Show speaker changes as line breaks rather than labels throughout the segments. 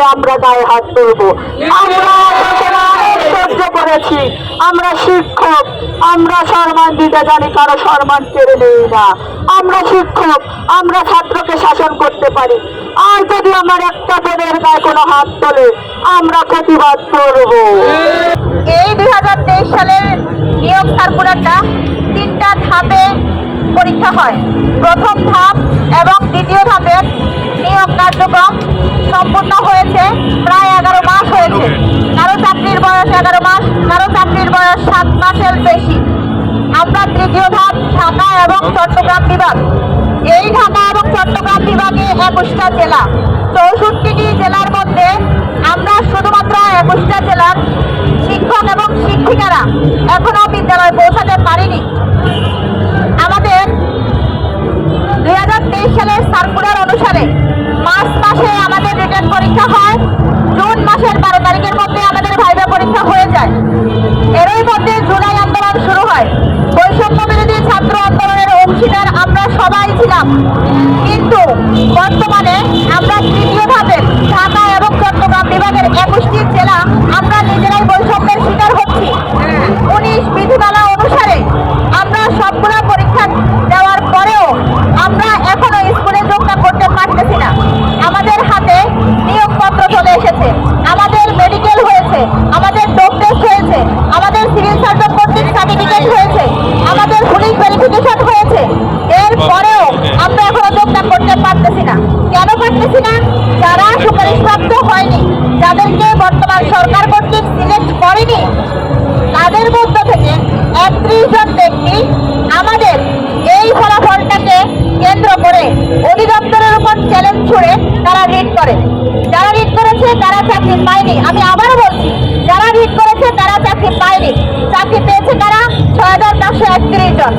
আন্দোলনে আমরা গায়ে হাত তুলবো। আমরা সহ্য করেছি। আমরা শিক্ষক, আমরা সম্মান দিতে জানি, কারও সম্মান কেড়ে নেই না। আমরা শিক্ষক, আমরা ছাত্রকে শাসন করতে পারি। আর যদি আমার একটা বোনের গায়ে কোনো হাত তোলে, আমরা প্রতিবাদ করব।
এই দুই হাজার তেইশ সালের নিয়োগ সার্কুলারটা তিনটা ধাপে পরীক্ষা হয়। প্রথম ধাপ এবং দ্বিতীয় ধাপের নিয়োগ কার্যক্রম সম্পূর্ণ হয়েছে, প্রায় এগারো মাস হয়েছে। কারও চাকরির বয়স এগারো মাস, কারও চাকরির বয়স সাত মাসের বেশি। আমরা তৃতীয় ধাপ, ঢাকা এবং চট্টগ্রাম বিভাগ। এই ঢাকা এবং চট্টগ্রাম বিভাগে একুশটা জেলা। চৌষট্টিটি জেলার মধ্যে আমরা শুধুমাত্র একুশটা জেলার শিক্ষক এবং শিক্ষিকারা এখনও বিদ্যালয়ে পৌঁছাতে পারিনি। আমাদের দুই হাজার তেইশ সালের সার্কুলার অনুসারে মার্চ মাসে আমাদের রিটার্ন পরীক্ষা হয়, জুন মাসের বারো তারিখের মধ্যে আমাদের ভাইবা পরীক্ষা হয়ে যায়। এরই মধ্যে জুলাই আন্দোলন শুরু হয়। বৈষম্য বিরোধী ছাত্র আন্দোলনের অংশীদার আমরা সবাই ছিলাম। কিন্তু বর্তমানে আমরা করে। যারা রিট করেছে, তারা চাকরি পায়নি। আমি আবারও বলছি, যারা রিট করেছে, তারা চাকরি পায়নি। চাকরি পেয়েছে তারা ছয় হাজার চারশো একত্রিশ জন।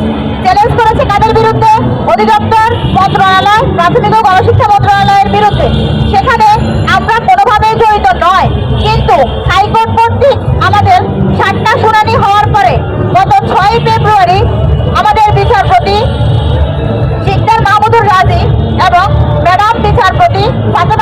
চ্যালেঞ্জ করেছে কাদের বিরুদ্ধে? অধিদপ্তর, মন্ত্রণালয়, প্রাথমিক ও গণশিক্ষা মন্ত্রণালয়ের বিরুদ্ধে। সেখানে আমরা কোনোভাবেই জড়িত নয়। কিন্তু হাইকোর্ট কর্তৃক আমাদের সাতটা শুনানি হওয়ার পরে গত ছয় ফেব্রুয়ারি আমাদের বিচারপতি শিকদার মাহমুদুর রাজি এবং ম্যাডাম বিচারপতি ফাতেমা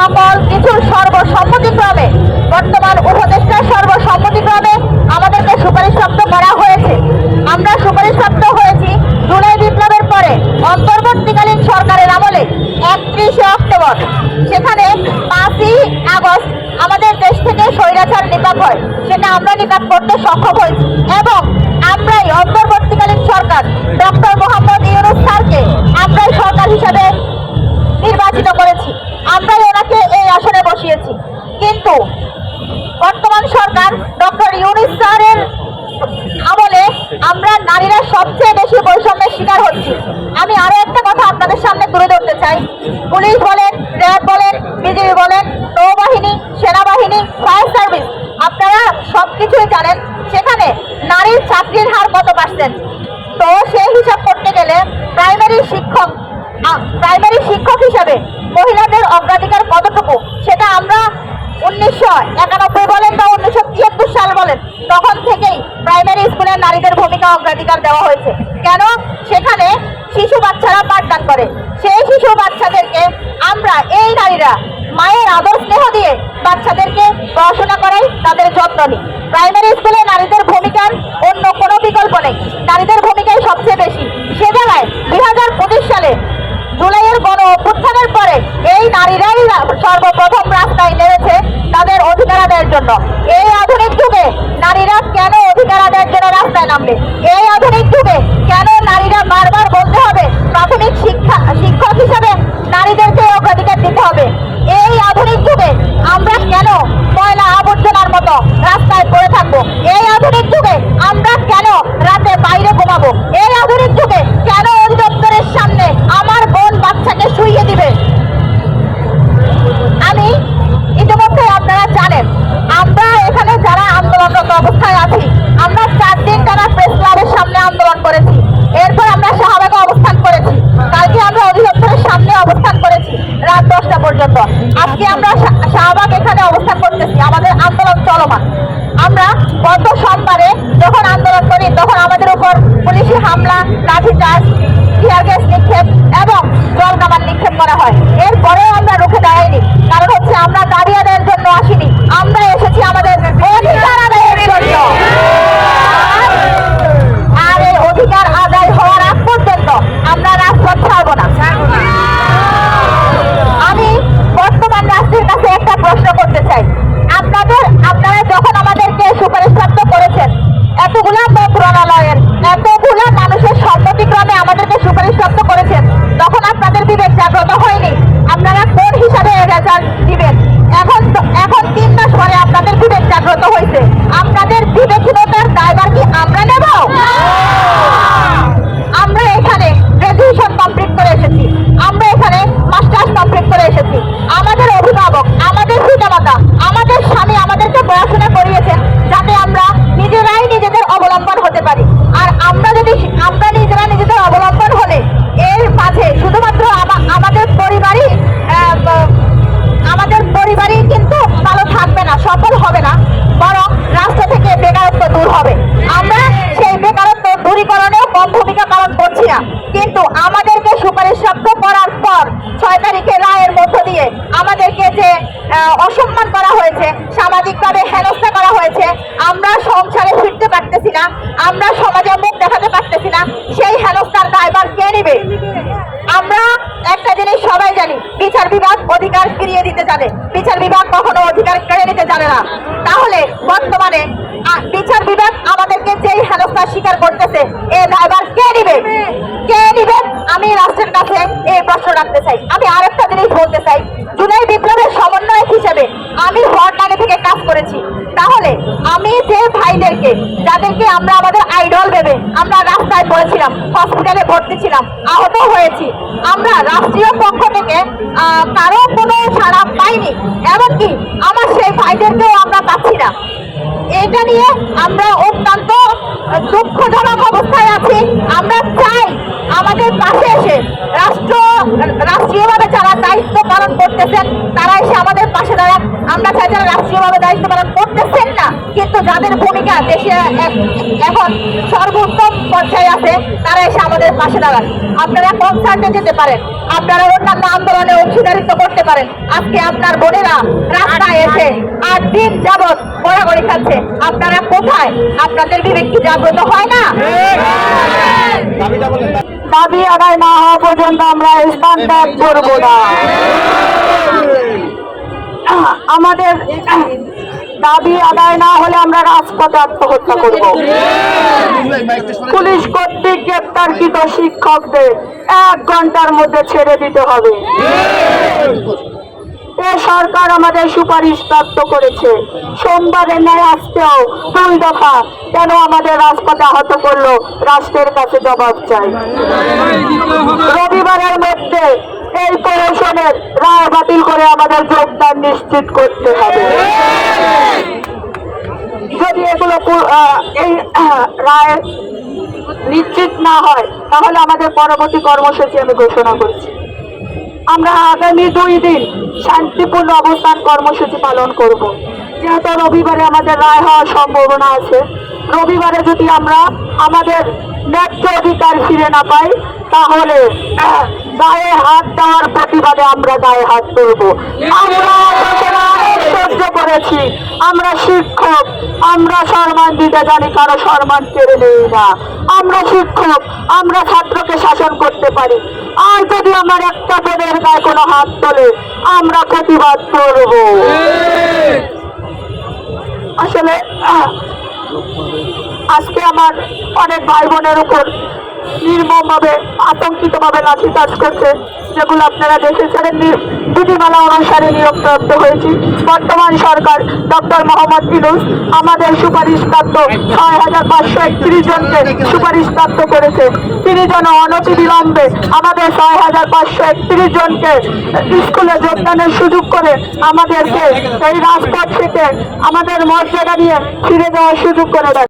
সকল কিছুর সর্বসম্মতিক্রমে, বর্তমান উপদেষ্টার সর্বসম্মতিক্রমে আমাদেরকে সুপারিশপ্রাপ্ত করা হয়েছে। আমরা সুপারিশপ্রাপ্ত হয়েছি জুলাই বিপ্লবের পরে অন্তর্বর্তীকালীন সরকারের আমলে একত্রিশে অক্টোবর। সেখানে পাঁচই আগস্ট আমাদের দেশ থেকে স্বৈরাচার নিপাত হয়। সেটা আমরা নিপাত করতে সক্ষম হয়েছি। এবং আমরাই অন্তর্বর্তীকালীন সরকার ডক্টর মোহাম্মদ ইউনুস স্যারকে আমরাই সরকার হিসাবে নির্বাচিত করেছি। আমরাই ওনাকে এই আসনে বসিয়েছি কিন্তু বর্তমান সরকার ডক্টর ইউনুস স্যারের আমলে আমরা নারীরা সবচেয়ে বেশি বৈষম্যের শিকার হচ্ছি আমি আরও একটা কথা আপনাদের সামনে তুলে ধরতে চাই পুলিশ বলেন র্যাব বলেন বিজিবি বলেন নৌবাহিনী সেনাবাহিনী ফায়ার সার্ভিস আপনারা সবকিছুই জানেন সেখানে নারীর চাকরির হার কত তো সেই হিসাব করতে গেলে প্রাইমারি শিক্ষক প্রাইমারি শিক্ষক হিসাবে মহিলাদের অগ্রাধিকার কতটুকু? সেটা আমরা উনিশশো একানব্বই বলেন বা উনিশশো তিয়াত্তর সাল বলেন, তখন থেকেই প্রাইমারি স্কুলে নারীদের ভূমিকা অগ্রাধিকার দেওয়া হয়েছে। কেন? সেখানে শিশু বাচ্চারা পাঠদান করে। সেই শিশু বাচ্চাদেরকে আমরা এই নারীরা মায়ের আদর স্নেহ দিয়ে বাচ্চাদেরকে পড়াশোনা করাই তাদের যত্ন নিই। প্রাইমারি স্কুলে নারীদের ভূমিকার অন্য বিকল্প নেই নারীদের ভূমিকাই সবচেয়ে বেশি। সে বেলায় দুই সালে জুলাইয়ের গণ অভ্যুত্থানের পরে এই নারীরাই সর্বপ্রথম রাস্তায় নেমেছে তাদের অধিকার আদায়ের জন্য। এই আধুনিক যুগে নারীরা কেন অধিকার আদায়ের জন্য রাস্তায় নামবে? এই আধুনিক যুগে কেন নারীরা বারবার বলতে হবে, প্রাথমিক শিক্ষা শিক্ষক হিসেবে নারীদেরকে অগ্রাধিকার দিতে হবে? এই আধুনিক যুগে রাস্তায় আছি। আমরা চার দিন টানা প্রেস ক্লাবের সামনে আন্দোলন করেছি। এরপর আমরা শাহবাগে অবস্থান করেছি। কালকে আমরা অধিদপ্তরের সামনে অবস্থান করেছি, রাত দশটা পর্যন্ত। আজকে আমরা শাহবাগ এখানে অবস্থান করতেছি। আমাদের আন্দোলন চলমান। আমরা গত সোমবারে যখন আন্দোলন করি, তখন আমাদের উপর পুলিশি হামলা, লাঠি চার্জ টিয়ার গ্যাস নিক্ষেপ এবং জল নিক্ষেপ করা হয়। এরপরেও আমরা রুখে দাঁড়াইনি। কারণ হচ্ছে আমরা দাঁড়িয়ে দেওয়ার জন্য আসিনি। আমরা এসেছি আমাদের ফিরিয়ে দিতে জানে। বিচার বিভাগ কখনো অধিকার কেড়ে নিতে জানে না। তাহলে বর্তমানে বিচার বিভাগ আমাদেরকে যেই হেনস্থা স্বীকার করতেছে, এ ড্রাইভার কে নিবে? কে নিবে? আমি রাষ্ট্রের কাছে এই প্রশ্ন রাখতে চাই। আমি আরেকটা জিনিস বলতে চাই। জুলাই বিপ্লবের সমন্বয়ক হিসেবে আমি কাজ করেছি। তাহলে আমি যে ভাইদেরকে, যাদেরকে আমরা আমাদের আইডল ভেবে আমরা রাস্তায় পড়েছিলাম হসপিটালে ভর্তি ছিলাম, আহত হয়েছি, আমরা রাষ্ট্রীয় পক্ষ থেকে কারও কোনো সাড়া পাইনি। এমনকি আমার সেই ভাইদেরকেও আমরা পাচ্ছি না। এটা নিয়ে আমরা অত্যন্ত দুঃখজনক অবস্থায় আছি আমরা চাই আমাদের পাশে এসে রাষ্ট্র রাষ্ট্রীয়ভাবে যারা দায়িত্ব পালন করতেছেন তারা এসে আমাদের পাশে দাঁড়ান আমরা চাই যারা রাষ্ট্রীয়ভাবে দায়িত্ব পালন করতেছেন না কিন্তু যাদের ভূমিকা দেশে এক- এখন সর্বোত্তম পর্যায়ে আছে, তারা এসে আমাদের পাশে দাঁড়ান। আপনারা কনসার্টে যেতে পারেন, আপনারা অন্যান্য আন্দোলনে অংশীদারিত্ব করতে পারেন। আজকে আপনার বোনেরা রাস্তায় এসে আট দিন যাবৎ গড়াগড়ি খাচ্ছে আপনারা কোথায়? আপনাদের বিবেক কি জাগ্রত হয় না?
দাবি আদায় না হওয়া পর্যন্ত আমরা স্থান ত্যাগ করব না। আমাদের দাবি আদায় না হলে আমরা রাজপথে আত্মহত্যা করব। পুলিশ কর্তৃক গ্রেপ্তারকৃত শিক্ষকদের এক ঘণ্টার মধ্যে ছেড়ে দিতে হবে। সরকার আমাদের সুপারিশ প্রাপ্ত করেছে। সোমবারে ন্যায় আসতেও দুই দফা কেন আমাদের রাজপথে আহত করল? রাষ্ট্রের কাছে জবাব চাই। রবিবারের মধ্যে এই প্রশাসনের রায় বাতিল করে আমাদের যোগদান নিশ্চিত করতে হবে। যদি এগুলো এই রায় নিশ্চিত না হয়, তাহলে আমাদের পরবর্তী কর্মসূচি আমি ঘোষণা করছি। আমরা আগামী দুই দিন শান্তিপূর্ণ অবস্থান কর্মসূচি পালন করব। যেহেতু রবিবারে আমাদের রায় হওয়ার সম্ভাবনা আছে, রবিবারে যদি আমরা আমাদের ন্যায্য অধিকার ফিরে না পাই, তাহলে গায়ে হাত দেওয়ার প্রতিবাদে আমরা গায়ে হাত তুলব। আমরা সহ্য করেছি। আমরা শিক্ষক। আমরা সম্মান দিতে জানি, কারও সম্মান কেড়ে নেই না। আমরা শিক্ষক। আমরা ছাত্রকে শাসন করতে পারি। আর যদি আমার একটা বোনের গায়ে কোনো হাত তোলে, আমরা প্রতিবাদ করব। আসলে আজকে আমার অনেক ভাই বোনের উপর নির্মমভাবে, আতঙ্কিতভাবে লাঠিচার্জ করছে, যেগুলো আপনারা দেখেছেন। বিধিমালা অনুসারে নিয়োগপ্রাপ্ত হয়েছি। বর্তমান সরকার ডক্টর মোহাম্মদ ইনুস আমাদের সুপারিশপ্রাপ্ত ছয় হাজার পাঁচশো একত্রিশ জনকে সুপারিশপ্রাপ্ত করেছে। তিনি যেন অনতিবিলম্বে আমাদের ছয় হাজার পাঁচশো একত্রিশ জনকে স্কুলে যোগদানের সুযোগ করে আমাদেরকে এই রাজপথ থেকে আমাদের মর্যাদা নিয়ে ফিরে যাওয়ার সুযোগ করে দেয়।